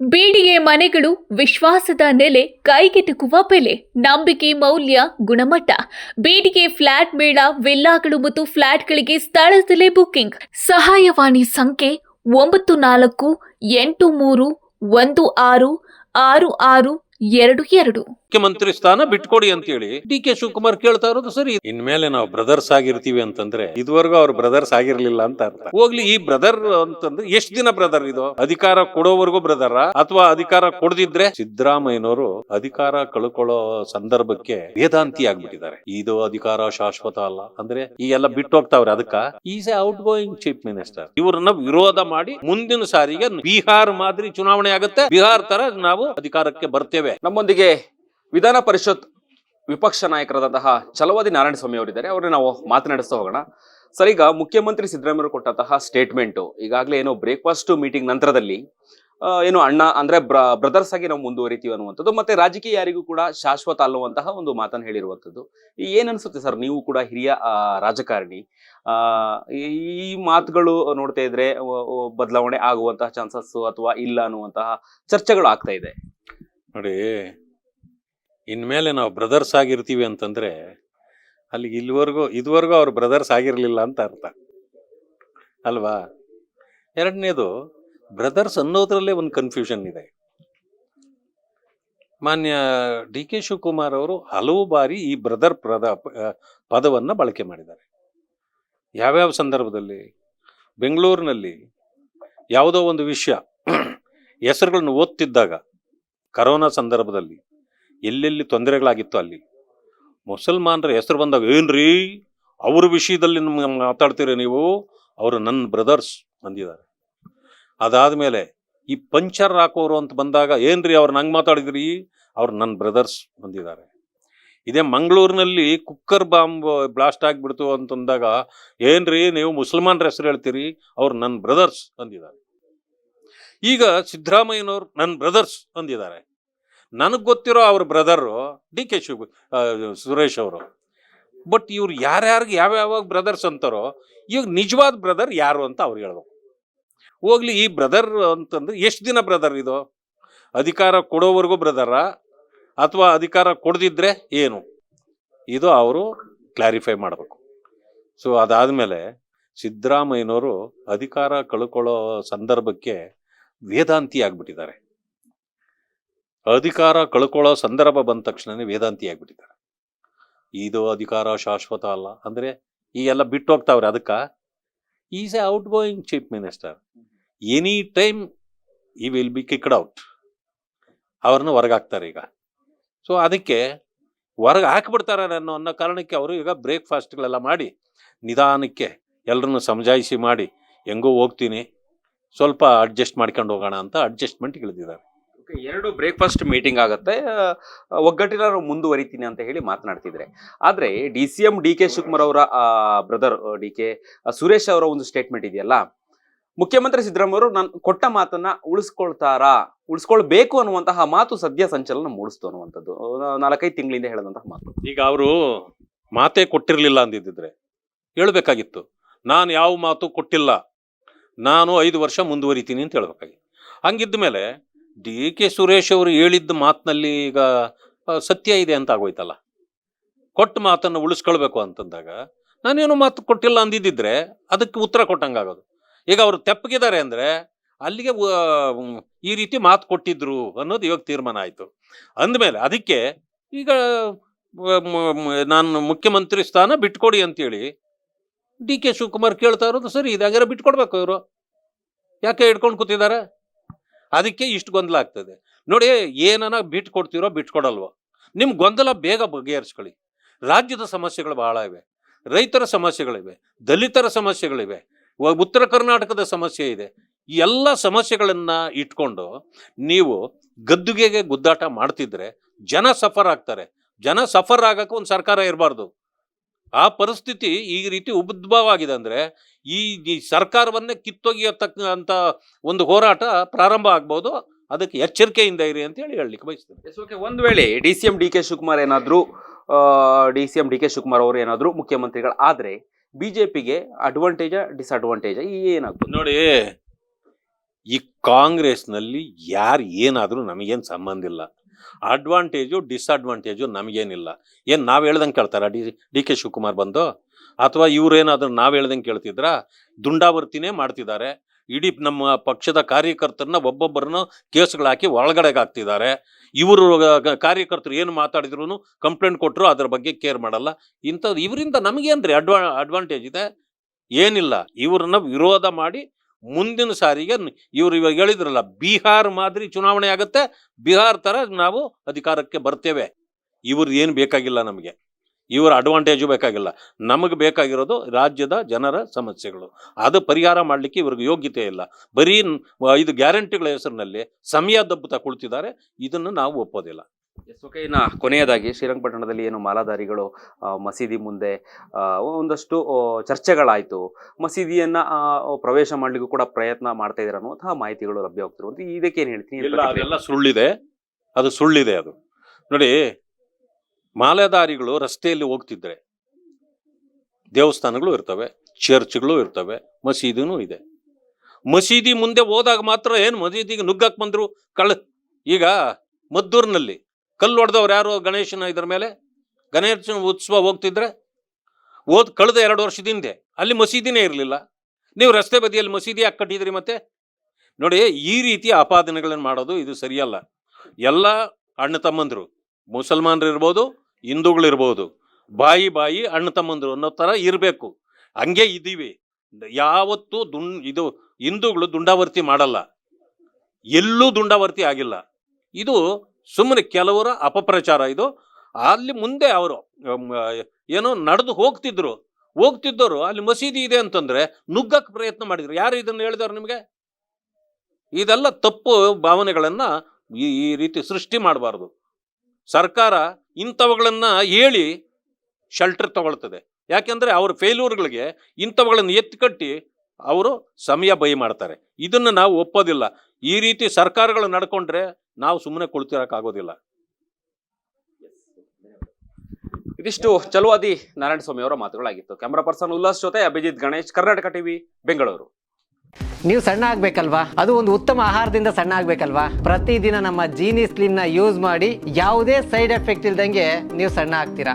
ಬೀಡಿಗೆ ಮನೆಗಳು ವಿಶ್ವಾಸದ ನೆಲೆ ಕೈಗೆಟುಕುವ ಬೆಲೆ, ನಂಬಿಕೆ, ಮೌಲ್ಯ, ಗುಣಮಟ್ಟ. ಬೀಡಿಗೆ ಫ್ಲಾಟ್ ಮೇಳ, ವಿಲ್ಲಾಗಳು ಮತ್ತು ಫ್ಲಾಟ್ಗಳಿಗೆ ಸ್ಥಳದಲ್ಲೇ ಬುಕ್ಕಿಂಗ್ ಸಹಾಯವಾಣಿ ಸಂಖ್ಯೆ ಒಂಬತ್ತು ನಾಲ್ಕು ಎಂಟು ಮೂರು ಒಂದು ಆರು ಆರು ಆರು ಎರಡು ಎರಡು. ಮುಖ್ಯಮಂತ್ರಿ ಸ್ಥಾನ ಬಿಟ್ಕೊಡಿ ಅಂತ ಹೇಳಿ ಡಿ ಕೆ ಶಿವಕುಮಾರ್ ಕೇಳ್ತಾ ಇರೋದು ಸರಿ. ಇನ್ಮೇಲೆ ನಾವು ಬ್ರದರ್ಸ್ ಆಗಿರ್ತೀವಿ ಅಂತಂದ್ರೆ ಇದುವರೆಗೂ ಅವ್ರ ಬ್ರದರ್ಸ್ ಆಗಿರ್ಲಿಲ್ಲ ಅಂತ ಅರ್ಥ. ಹೋಗ್ಲಿ ಈ ಬ್ರದರ್ ಅಂತಂದ್ರೆ ಎಷ್ಟ್ ದಿನ ಬ್ರದರ್ ಇದು? ಅಧಿಕಾರ ಕೊಡೋವರೆಗೂ ಬ್ರದರ ಅಥವಾ ಅಧಿಕಾರ ಕೊಡದಿದ್ರೆ? ಸಿದ್ದರಾಮಯ್ಯನವರು ಅಧಿಕಾರ ಕಳ್ಕೊಳ್ಳೋ ಸಂದರ್ಭಕ್ಕೆ ವೇದಾಂತಿ ಆಗ್ಬಿಟ್ಟಿದ್ದಾರೆ. ಇದು ಅಧಿಕಾರ ಶಾಶ್ವತ ಅಲ್ಲ. ಅಂದ್ರೆ ಈ ಎಲ್ಲ ಬಿಟ್ಟು ಹೋಗ್ತಾವ್ರೆ ಅದಕ್ಕ? Is a outgoing chief minister ಇವ್ರನ್ನ ವಿರೋಧ ಮಾಡಿ ಮುಂದಿನ ಸಾರಿಗೆ ಬಿಹಾರ್ ಮಾದರಿ ಚುನಾವಣೆ ಆಗುತ್ತೆ. ಬಿಹಾರ್ ತರ ನಾವು ಅಧಿಕಾರಕ್ಕೆ ಬರ್ತೇವೆ. ನಮ್ಮೊಂದಿಗೆ ವಿಧಾನ ಪರಿಷತ್ ವಿಪಕ್ಷ ನಾಯಕರಾದಂತಹ ಚಲವಾದಿ ನಾರಾಯಣಸ್ವಾಮಿ ಅವರಿದ್ದಾರೆ. ಅವ್ರನ್ನ ನಾವು ಮಾತನಾಡಿಸ್ತಾ ಹೋಗೋಣ. ಸರ್, ಈಗ ಮುಖ್ಯಮಂತ್ರಿ ಸಿದ್ದರಾಮಯ್ಯ ಕೊಟ್ಟಂತಹ ಸ್ಟೇಟ್ಮೆಂಟು ಈಗಾಗಲೇ ಏನೋ ಬ್ರೇಕ್ಫಾಸ್ಟ್ ಮೀಟಿಂಗ್ ನಂತರದಲ್ಲಿ ಏನು ಅಣ್ಣ ಅಂದ್ರೆ ಬ್ರದರ್ಸ್ ಆಗಿ ನಾವು ಮುಂದುವರಿತೀವಿ ಅನ್ನುವಂಥದ್ದು ಮತ್ತೆ ರಾಜಕೀಯ ಯಾರಿಗೂ ಕೂಡ ಶಾಶ್ವತ ಅಲ್ಲುವಂತಹ ಒಂದು ಮಾತನ್ನು ಹೇಳಿರುವಂಥದ್ದು. ಏನ್ ಅನ್ಸುತ್ತೆ ಸರ್, ನೀವು ಕೂಡ ಹಿರಿಯ ರಾಜಕಾರಣಿ ಈ- ಮಾತುಗಳು ನೋಡ್ತಾ ಇದ್ರೆ ಬದಲಾವಣೆ ಆಗುವಂತಹ ಚಾನ್ಸಸ್ ಅಥವಾ ಇಲ್ಲ ಅನ್ನುವಂತಹ ಚರ್ಚೆಗಳು ಆಗ್ತಾ ಇದೆ. ನೋಡಿ ಇನ್ಮೇಲೆ ನಾವು ಬ್ರದರ್ಸ್ ಆಗಿರ್ತೀವಿ ಅಂತಂದರೆ ಅಲ್ಲಿಗೆ ಇಲ್ಲಿವರೆಗೂ, ಇದುವರೆಗೂ ಅವ್ರು ಬ್ರದರ್ಸ್ ಆಗಿರಲಿಲ್ಲ ಅಂತ ಅರ್ಥ. ಅಲ್ವಾ? ಎರಡನೇದು, ಬ್ರದರ್ಸ್ ಅನ್ನೋದ್ರಲ್ಲೇ ಒಂದು ಕನ್ಫ್ಯೂಷನ್ ಇದೆ. ಮಾನ್ಯ ಡಿ ಕೆ ಶಿವಕುಮಾರ್ ಅವರು ಹಲವು ಬಾರಿ ಈ ಬ್ರದರ್ ಪ್ರದ ಪದವನ್ನು ಬಳಕೆ ಮಾಡಿದ್ದಾರೆ. ಯಾವ್ಯಾವ ಸಂದರ್ಭದಲ್ಲಿ? ಬೆಂಗಳೂರಿನಲ್ಲಿ ಯಾವುದೋ ಒಂದು ವಿಷಯ ಹೆಸರುಗಳನ್ನು ಓದ್ತಿದ್ದಾಗ, ಕರೋನಾ ಸಂದರ್ಭದಲ್ಲಿ ಎಲ್ಲೆಲ್ಲಿ ತೊಂದರೆಗಳಾಗಿತ್ತು ಅಲ್ಲಿ? ಮುಸಲ್ಮಾನರ ಹೆಸರು ಬಂದಾಗ ಏನ್ರಿ? ಅವ್ರ ವಿಷಯದಲ್ಲಿ ನಿಮ್ಗೆ ಮಾತಾಡ್ತೀರಿ ನೀವು? ಅವರು ನನ್ನ ಬ್ರದರ್ಸ್ ಅಂದಿದ್ದಾರೆ. ಅದಾದ್ಮೇಲೆ ಈ ಪಂಚರ್ ಹಾಕೋರು ಅಂತ ಬಂದಾಗ ಏನ್ರಿ ಅವ್ರು ನಂಗೆ ಮಾತಾಡಿದ್ರಿ? ಅವ್ರು ನನ್ನ ಬ್ರದರ್ಸ್ ಬಂದಿದ್ದಾರೆ. ಇದೇ ಮಂಗಳೂರಿನಲ್ಲಿ ಕುಕ್ಕರ್ ಬಾಂಬ್ ಬ್ಲಾಸ್ಟ್ ಆಗಿಬಿಡ್ತು ಅಂತಂದಾಗ ಏನ್ರಿ ನೀವು ಮುಸಲ್ಮಾನರ ಹೆಸರು ಹೇಳ್ತೀರಿ? ಅವ್ರು ನನ್ನ ಬ್ರದರ್ಸ್ ಅಂದಿದ್ದಾರೆ. ಈಗ ಸಿದ್ದರಾಮಯ್ಯನವ್ರು ನನ್ನ ಬ್ರದರ್ಸ್ ಅಂದಿದ್ದಾರೆ. ನನಗೆ ಗೊತ್ತಿರೋ ಅವ್ರ brother D K Shiva Suresh ಅವರು. ಬಟ್ ಇವ್ರು ಯಾರ್ಯಾರಿಗೆ ಯಾವ್ಯಾವಾಗ ಬ್ರದರ್ಸ್ ಅಂತಾರೋ ಈಗ ನಿಜವಾದ ಬ್ರದರ್ ಯಾರು ಅಂತ ಅವ್ರು ಹೇಳ್ಬೇಕು. ಹೋಗ್ಲಿ, ಈ ಬ್ರದರ್ ಅಂತಂದ್ರೆ ಎಷ್ಟು ದಿನ ಬ್ರದರ್ ಇದು? ಅಧಿಕಾರ ಕೊಡೋವರೆಗೂ ಬ್ರದರ ಅಥವಾ ಅಧಿಕಾರ ಕೊಡದಿದ್ರೆ ಏನು? ಇದು ಅವರು ಕ್ಲಾರಿಫೈ ಮಾಡಬೇಕು. ಸೊ ಅದಾದಮೇಲೆ ಸಿದ್ದರಾಮಯ್ಯನವರು ಅಧಿಕಾರ ಕಳ್ಕೊಳ್ಳೋ ಸಂದರ್ಭಕ್ಕೆ ವೇದಾಂತಿ ಆಗ್ಬಿಟ್ಟಿದ್ದಾರೆ. ಅಧಿಕಾರ ಕಳ್ಕೊಳ್ಳೋ ಸಂದರ್ಭ ಬಂದ ತಕ್ಷಣನೇ ವೇದಾಂತಿ ಆಗ್ಬಿಟ್ಟಿದ್ದಾರೆ ಇದು ಅಧಿಕಾರ ಶಾಶ್ವತ ಅಲ್ಲ. ಅಂದರೆ ಈ ಎಲ್ಲ ಬಿಟ್ಟು ಹೋಗ್ತಾವ್ರೆ ಅದಕ್ಕೆ? Is a outgoing chief minister any time he will be kicked out ಅವ್ರನ್ನ ಹೊರಗಾಕ್ತಾರೆ ಈಗ. ಸೊ ಅದಕ್ಕೆ ಹೊರಗೆ ಹಾಕ್ಬಿಡ್ತಾರೆ ನಾನು ಅನ್ನೋ ಕಾರಣಕ್ಕೆ ಅವರು ಈಗ ಬ್ರೇಕ್ಫಾಸ್ಟ್ಗಳೆಲ್ಲ ಮಾಡಿ, ನಿಧಾನಕ್ಕೆ ಎಲ್ಲರನ್ನು ಸಮಜಾಯಿಸಿ ಮಾಡಿ, ಹೆಂಗೋ ಹೋಗ್ತೀನಿ, ಸ್ವಲ್ಪ ಅಡ್ಜಸ್ಟ್ ಮಾಡ್ಕೊಂಡು ಹೋಗೋಣ ಅಂತ ಅಡ್ಜಸ್ಟ್ಮೆಂಟ್ ಇಳಿದಿದ್ದಾರೆ. ಎರಡು ಬ್ರೇಕ್ಫಾಸ್ಟ್ ಮೀಟಿಂಗ್ ಆಗುತ್ತೆ. ಒಗ್ಗಟ್ಟಿನ ಮುಂದುವರಿತೀನಿ ಅಂತ ಹೇಳಿ ಮಾತನಾಡ್ತಿದ್ರೆ ಆದ್ರೆ D C M D K Shivakumar ಅವರ ಬ್ರದರ್ ಡಿ ಕೆ ಸುರೇಶ್ ಅವರ ಒಂದು ಸ್ಟೇಟ್ಮೆಂಟ್ ಇದೆಯಲ್ಲ? ಮುಖ್ಯಮಂತ್ರಿ ಸಿದ್ದರಾಮಯ್ಯವರು ನಾನು, ಕೊಟ್ಟ ಮಾತನ್ನ ಉಳಿಸ್ಕೊಳ್ತಾರಾ? ಉಳಿಸ್ಕೊಳ್ಬೇಕು ಅನ್ನುವಂತಹ ಮಾತು ಸದ್ಯ ಸಂಚಲನ ಮೂಡಿಸ್ತು ಅನ್ನುವಂಥದ್ದು. ನಾಲ್ಕೈದು ತಿಂಗಳಿಂದ ಹೇಳಿದಂತಹ ಮಾತು. ಈಗ ಅವರು ಮಾತೇ ಕೊಟ್ಟಿರಲಿಲ್ಲ ಅಂದಿದ್ದಿದ್ರೆ ಹೇಳ್ಬೇಕಾಗಿತ್ತು. ನಾನು ಯಾವ ಮಾತು ಕೊಟ್ಟಿಲ್ಲ. ನಾನು ಐದು ವರ್ಷ ಮುಂದುವರಿತೀನಿ ಅಂತ ಹೇಳ್ಬೇಕಾಗಿತ್ತು. ಹಂಗಿದ್ದ ಮೇಲೆ ಡಿ ಕೆ ಸುರೇಶ್ ಅವರು ಹೇಳಿದ್ದ ಮಾತಿನಲ್ಲಿ ಈಗ ಸತ್ಯ ಇದೆ ಅಂತ ಆಗೋಯ್ತಲ್ಲ. ಕೊಟ್ಟ ಮಾತನ್ನು ಉಳಿಸ್ಕೊಳ್ಬೇಕು ಅಂತಂದಾಗ, ನಾನೇನು ಮಾತು ಕೊಟ್ಟಿಲ್ಲ ಅಂದಿದ್ದಿದ್ರೆ ಅದಕ್ಕೆ ಉತ್ತರ ಕೊಟ್ಟಂಗಾಗೋದು. ಈಗ ಅವರು ತೆಪ್ಪಗಿದ್ದಾರೆ ಅಂದರೆ, ಅಲ್ಲಿಗೆ ಈ ರೀತಿ ಮಾತು ಕೊಟ್ಟಿದ್ರು ಅನ್ನೋದು ಇವಾಗ ತೀರ್ಮಾನ ಆಯಿತು. ಅಂದಮೇಲೆ ಅದಕ್ಕೆ ಈಗ ನಾನು ಮುಖ್ಯಮಂತ್ರಿ ಸ್ಥಾನ ಬಿಟ್ಕೊಡಿ ಅಂತೇಳಿ ಡಿ ಕೆ ಶಿವಕುಮಾರ್ ಕೇಳ್ತಾ ಇರೋದು ಸರಿ, ಇದಾಗಿರೋ ಬಿಟ್ಕೊಡ್ಬೇಕು ಇವರು. ಯಾಕೆ ಹಿಡ್ಕೊಂಡು ಕೂತಿದ್ದಾರೆ? ಅದಕ್ಕೆ ಇಷ್ಟು ಗೊಂದಲ ಆಗ್ತದೆ. ನೋಡಿ, ಏನನ ಬಿಟ್ಕೊಡ್ತೀರೋ ಬಿಟ್ಕೊಡಲ್ವೋ ನಿಮ್ಮ ಗೊಂದಲ ಬೇಗ ಬಗೆಹರಿಸ್ಕೊಳ್ಳಿ. ರಾಜ್ಯದ ಸಮಸ್ಯೆಗಳು ಬಹಳ ಇವೆ. ರೈತರ ಸಮಸ್ಯೆಗಳಿವೆ ದಲಿತರ ಸಮಸ್ಯೆಗಳಿವೆ ಉತ್ತರ ಕರ್ನಾಟಕದ ಸಮಸ್ಯೆ ಇದೆ. ಈ ಎಲ್ಲ ಸಮಸ್ಯೆಗಳನ್ನ ಇಟ್ಕೊಂಡು ನೀವು ಗದ್ದುಗೆಗೆ ಗುದ್ದಾಟ ಮಾಡ್ತಿದ್ರೆ ಜನ ಸಫರ್ ಆಗ್ತಾರೆ. ಜನ ಸಫರ್ ಆಗಕ್ಕೆ ಒಂದು ಸರ್ಕಾರ ಇರಬಾರ್ದು. ಆ ಪರಿಸ್ಥಿತಿ ಈ ರೀತಿ ಉದ್ಭವ ಆಗಿದೆ ಅಂದ್ರೆ ಈ ಈ ಸರ್ಕಾರವನ್ನೇ ಕಿತ್ತೊಗೆಯತಕ್ಕ ಅಂತ ಒಂದು ಹೋರಾಟ ಪ್ರಾರಂಭ ಆಗ್ಬೋದು. ಅದಕ್ಕೆ ಎಚ್ಚರಿಕೆಯಿಂದ ಇರಿ ಅಂತ ಹೇಳಿ ಹೇಳಲಿಕ್ಕೆ ಬಯಸ್ತೇನೆ. ಎಸ್ ಓಕೆ ಒಂದು ವೇಳೆ D C M D K Shivakumar ಏನಾದರೂ D C M D K Shivakumar ಅವರು ಏನಾದರೂ ಮುಖ್ಯಮಂತ್ರಿಗಳು ಆದ್ರೆ ಬಿಜೆಪಿಗೆ ಅಡ್ವಾಂಟೇಜ ಡಿಸ್ಅಡ್ವಾಂಟೇಜ ಏನಾಗ್ಬೋದು? ನೋಡಿ ಈ ಕಾಂಗ್ರೆಸ್ನಲ್ಲಿ ಯಾರು ಏನಾದರೂ ನಮಗೇನು ಸಂಬಂಧ ಇಲ್ಲ. ಅಡ್ವಾಂಟೇಜು ಡಿಸ್ಅಡ್ವಾಂಟೇಜು ನಮಗೇನಿಲ್ಲ. ಏನು ನಾವು ಹೇಳ್ದಂಗೆ ಕೇಳ್ತಾರ? ಡಿ ಡಿ ಕೆ ಶಿವಕುಮಾರ್ ಬಂದು? ಅಥವಾ ಇವರೇನಾದರೂ ನಾವು ಹೇಳ್ದಂಗೆ ಕೇಳ್ತಿದ್ರ? ದುಂಡಾವರ್ತಿನೇ ಮಾಡ್ತಿದ್ದಾರೆ. ಇಡೀ ನಮ್ಮ ಪಕ್ಷದ ಕಾರ್ಯಕರ್ತರನ್ನ ಒಬ್ಬೊಬ್ಬರನ್ನ ಕೇಸ್ಗಳಾಕಿ ಒಳಗಡೆಗೆ ಹಾಕ್ತಿದ್ದಾರೆ. ಇವರು ಕಾರ್ಯಕರ್ತರು ಏನು ಮಾತಾಡಿದ್ರು ಕಂಪ್ಲೇಂಟ್ ಕೊಟ್ಟರು ಅದ್ರ ಬಗ್ಗೆ ಕೇರ್ ಮಾಡಲ್ಲ. ಇಂಥದ್ದು ಇವರಿಂದ ನಮಗೇನ್ರಿ ಅಡ್ವಾ, ಅಡ್ವಾಂಟೇಜ್ ಇದೆ? ಏನಿಲ್ಲ. ಇವ್ರನ್ನ ವಿರೋಧ ಮಾಡಿ ಮುಂದಿನ ಸಾರಿಗೆ ಇವರು ಇವಾಗ ಹೇಳಿದ್ರಲ್ಲ, ಬಿಹಾರ್ ಮಾದರಿ ಚುನಾವಣೆ ಆಗುತ್ತೆ, ಬಿಹಾರ್ ತರ ನಾವು ಅಧಿಕಾರಕ್ಕೆ ಬರ್ತೇವೆ. ಇವ್ರದ್ದು ಏನು ಬೇಕಾಗಿಲ್ಲ ನಮಗೆ. ಇವರ ಅಡ್ವಾಂಟೇಜು ಬೇಕಾಗಿಲ್ಲ. ನಮಗೆ ಬೇಕಾಗಿರೋದು ರಾಜ್ಯದ ಜನರ ಸಮಸ್ಯೆಗಳು. ಅದು ಪರಿಹಾರ ಮಾಡಲಿಕ್ಕೆ ಇವ್ರಿಗೆ ಯೋಗ್ಯತೆ ಇಲ್ಲ. ಬರೀ ಇದು ಗ್ಯಾರಂಟಿಗಳ ಹೆಸರಿನಲ್ಲಿ ಸಮಯ ದಬ್ಬುತ್ತಾ ಕುಳಿತಿದ್ದಾರೆ ಇದನ್ನು ನಾವು ಒಪ್ಪೋದಿಲ್ಲ. ಓಕೆ ಇನ್ನ ಕೊನೆಯದಾಗಿ ಶ್ರೀರಂಗಪಟ್ಟಣದಲ್ಲಿ ಏನು ಮಾಲಾಧಾರಿಗಳು ಮಸೀದಿ ಮುಂದೆ ಒಂದಷ್ಟು ಚರ್ಚೆಗಳಾಯಿತು. ಮಸೀದಿಯನ್ನ ಪ್ರವೇಶ ಮಾಡ್ಲಿಕ್ಕೂ ಕೂಡ ಪ್ರಯತ್ನ ಮಾಡ್ತಾ ಇದ್ದಾರೆ ಅನ್ನುವಂತಹ ಮಾಹಿತಿಗಳು ಲಭ್ಯವಾಗ್ತಿರುವಂತ ಇದಕ್ಕೆ ಏನ್ ಹೇಳ್ತೀನಿ ಇಲ್ಲ ಅದೆಲ್ಲ ಸುಳ್ಳಿದೆ. ಅದು ಸುಳ್ಳಿದೆ ಅದು. ನೋಡಿ ಮಾಲಾಧಾರಿಗಳು ರಸ್ತೆಯಲ್ಲಿ ಹೋಗ್ತಿದ್ರೆ ದೇವಸ್ಥಾನಗಳು ಇರ್ತವೆ ಚರ್ಚ್ಗಳು ಇರ್ತವೆ ಮಸೀದಿನೂ ಇದೆ. ಮಸೀದಿ ಮುಂದೆ ಹೋದಾಗ ಮಾತ್ರ ಏನು ಮಸೀದಿಗೆ ನುಗ್ಗಕ್ ಬಂದ್ರು? ಕಳ್ಳ ಈಗ ಮದ್ದೂರಿನಲ್ಲಿ ಕಲ್ಲು ಹೊಡೆದವ್ರು ಯಾರು? ಗಣೇಶನ ಇದ್ರ ಮೇಲೆ? ಗಣೇಶನ ಉತ್ಸವ ಹೋಗ್ತಿದ್ರೆ? ಓದ್ ಕಳೆದ ಎರಡು ವರ್ಷದ ಹಿಂದೆ ಅಲ್ಲಿ ಮಸೀದಿನೇ ಇರಲಿಲ್ಲ. ನೀವು ರಸ್ತೆ ಬದಿಯಲ್ಲಿ ಮಸೀದಿ ಯಾಕೆ ಕಟ್ಟಿದ್ರಿ ಮತ್ತೆ? ನೋಡಿ, ಈ ರೀತಿಯ ಆಪಾದನೆಗಳನ್ನು ಮಾಡೋದು ಇದು ಸರಿಯಲ್ಲ. ಎಲ್ಲ ಅಣ್ಣ ತಮ್ಮಂದರು, ಮುಸಲ್ಮಾನರು ಇರ್ಬೋದು ಹಿಂದೂಗಳಿರ್ಬೋದು ಬಾಯಿ ಬಾಯಿ ಅಣ್ಣ ತಮ್ಮಂದರು ಅನ್ನೋ ಥರ ಇರಬೇಕು. ಹಂಗೆ ಇದ್ದೀವಿ. ಯಾವತ್ತೂ ದುಂ, ಇದು ಹಿಂದೂಗಳು ದುಂಡಾವರ್ತಿ ಮಾಡಲ್ಲ. ಎಲ್ಲೂ ದುಂಡಾವರ್ತಿ ಆಗಿಲ್ಲ. ಇದು ಸುಮ್ಮನೆ ಕೆಲವರ ಅಪಪ್ರಚಾರ ಇದು. ಅಲ್ಲಿ ಮುಂದೆ ಅವರು ಏನೋ ನಡೆದು ಹೋಗ್ತಿದ್ರು. ಹೋಗ್ತಿದ್ದವರು, ಅಲ್ಲಿ ಮಸೀದಿ ಇದೆ ಅಂತಂದ್ರೆ ನುಗ್ಗಕ್ಕೆ ಪ್ರಯತ್ನ ಮಾಡಿದ್ರು. ಯಾರು ಇದನ್ನು ಹೇಳಿದವ್ರು ನಿಮಗೆ? ಇದೆಲ್ಲ ತಪ್ಪು ಭಾವನೆಗಳನ್ನ ಈ ರೀತಿ ಸೃಷ್ಟಿ ಮಾಡಬಾರ್ದು. ಸರ್ಕಾರ ಇಂಥವುಗಳನ್ನ ಹೇಳಿ ಶೆಲ್ಟರ್ ತಗೊಳ್ತದೆ. ಯಾಕೆಂದ್ರೆ ಅವ್ರ ಫೇಲ್ಯೂರ್ಗಳಿಗೆ ಇಂಥವುಗಳನ್ನು ಎತ್ತಿಕಟ್ಟಿ ಅವರು ಸಮಯ ಬೈ ಮಾಡ್ತಾರೆ. ಇದನ್ನು ನಾವು ಒಪ್ಪೋದಿಲ್ಲ. ಈ ರೀತಿ ಸರ್ಕಾರಗಳು ನಡ್ಕೊಂಡ್ರೆ ನಾವು ಸುಮ್ಮನೆ ಕುಳಿತಿರೋಕ್ಕಾಗೋದಿಲ್ಲ ಇದಿಷ್ಟು ಚಲುವಾದಿ ನಾರಾಯಣ ಸ್ವಾಮಿ ಅವರ ಮಾತುಗಳಾಗಿತ್ತು. ಕ್ಯಾಮರಾ ಪರ್ಸನ್ ಉಲ್ಲಾಸ್ ಜೊತೆ ಅಭಿಜಿತ್ ಗಣೇಶ್, ಕರ್ನಾಟಕ ಟಿವಿ, ಬೆಂಗಳೂರು. ನೀವು ಸಣ್ಣ ಆಗ್ಬೇಕಲ್ವಾ? ಅದು ಒಂದು ಉತ್ತಮ ಆಹಾರದಿಂದ ಸಣ್ಣ ಆಗ್ಬೇಕಲ್ವಾ? ಪ್ರತಿದಿನ ನಮ್ಮ ಜೀನಿ ಸ್ಲಿಮ್ನ ಯೂಸ್ ಮಾಡಿ ಯಾವುದೇ ಸೈಡ್ ಎಫೆಕ್ಟ್ ಇಲ್ದಂಗೆ ನೀವು ಸಣ್ಣ ಆಗ್ತೀರಾ?